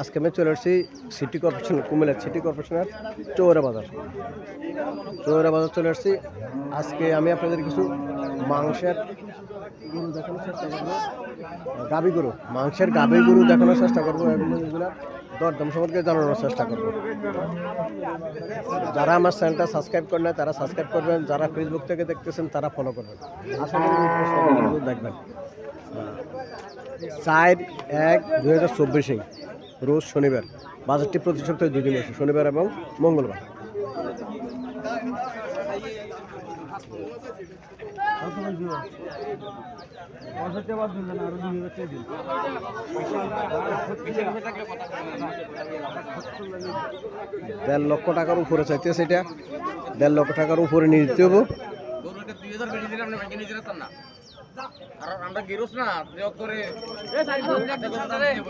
আজকে আমি চলে আসছি সিটি কর্পোরেশন কুমিল্লা সিটি কর্পোরেশনের চৌরা বাজার। চৌরা বাজার চলে আসছি। আজকে আমি আপনাদের কিছু মাংসের গরু দেখানোর চেষ্টা করব গাবি গরু, মাংসের গাবি গরু দেখানোর চেষ্টা করব এবং এগুলো দরদাম সম্পর্কে জানানোর চেষ্টা করব। যারা আমার চ্যানেলটা সাবস্ক্রাইব করেন তারা সাবস্ক্রাইব করবেন, যারা ফেসবুক থেকে দেখতেছেন, তারা ফলো করবেন। আশা দেখবেন। চার এক দুই হাজার চব্বিশে, রোজ শনিবার, বাজারটি প্রতি সপ্তাহে দুই দিন আছে শনিবার এবং মঙ্গলবার। দেড় লক্ষ টাকার উপরে চাইতেছে এটা দেড় লক্ষ টাকার উপরে নিয়ে দিতে হব না।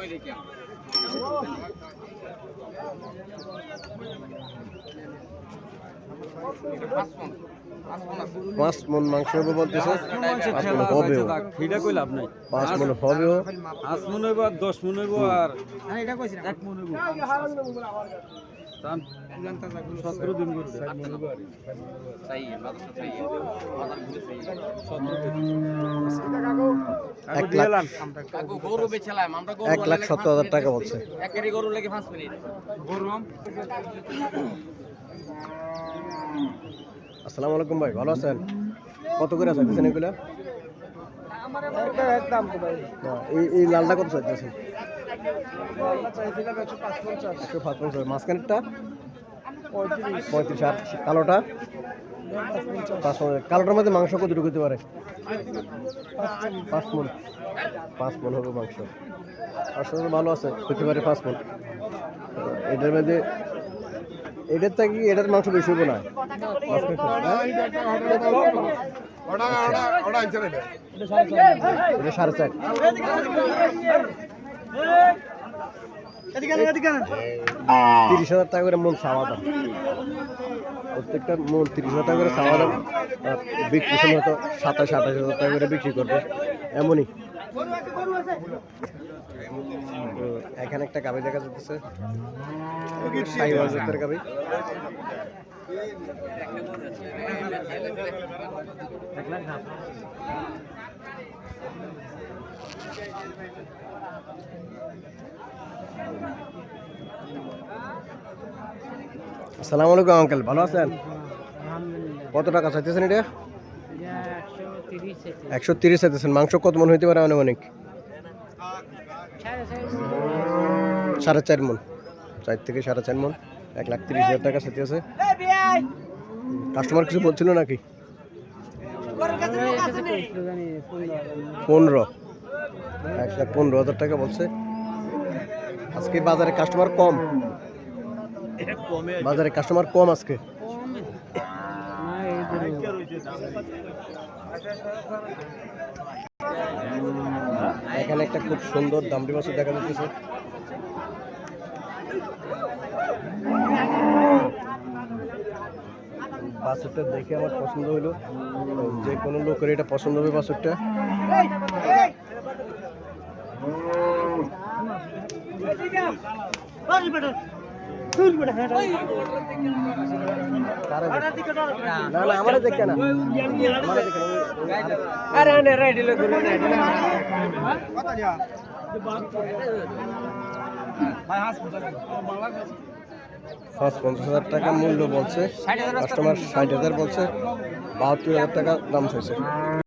দেখি পাঁচ মন মাংস হবে বলতেছে পাঁচ মন এটা কই লাভ নাই পাঁচ মন হবেও। পাঁচ মন হইব আর দশ মন হইব আর এক মন হইব। সতেরো দিন করে চাই বাজার চাই। বাজার ঘুরে চাই। এক লাখ গরু গরু সত্তর হাজার টাকা বলছে। গরু লেগে পাঁচ মিনিট। আসসালামু আলাইকুম ভাই, ভালো আছেন? কত করে চাইতেছেন এগুলো? এই লালটা কত চাইতেছেন? একশো পাঁচ পঞ্চাশ মাঝখানেরটা? পঁয়ত্রিশ। কালোটা। কালোটার মধ্যে মাংস কতটুকু হতে পারে? পাঁচ মন পাঁচ মন হবে মাংস। আসলে ভালো আছে, হতে পারে পাঁচ মন এটার মধ্যে এটার থেকে এটার মাংস বেশি হবে না? তিরিশ হাজার টাকা করে মন চাওয়া দাম প্রত্যেকটা মন তিরিশ হাজার টাকা করে চাওয়া দাম বিক্রি হয়তো সাতাশ আঠাশ হাজার টাকা করে বিক্রি করবে। এমনই। এখানে একটা গাবি দেখা যাচ্ছে গাবি আসসালামু আলাইকুম আঙ্কেল। ভালো আছেন? কত টাকা চাইতেছেন এটা? একশো তিরিশ চাইতেছেন। মাংস কত মন হইতে পারে অনেক অনেক সাড়ে চার মন। চার থেকে সাড়ে চার মন। এক লাখ তিরিশ হাজার টাকা সাথে আছে। কাস্টমার কিছু বলছিল নাকি? পনেরো। এক লাখ পনেরো হাজার টাকা বলছে। আজকে বাজারে কাস্টমার কম। বাজারে কাস্টমার কম আজকে। এখানে একটা খুব সুন্দর দামড়ি মাছ দেখা যাচ্ছে। বাছুরটা দেখে আমার পছন্দ হলো। যে কোনো লোকের এটা পছন্দ হবে বাছুরটা কারা দেখে? না। ওই- ওই আরে- পাঁচ পঞ্চাশ হাজার টাকা মূল্য বলছে কাস্টমার ষাট হাজার বলছে বাহাত্তর হাজার টাকা দাম চাইছে।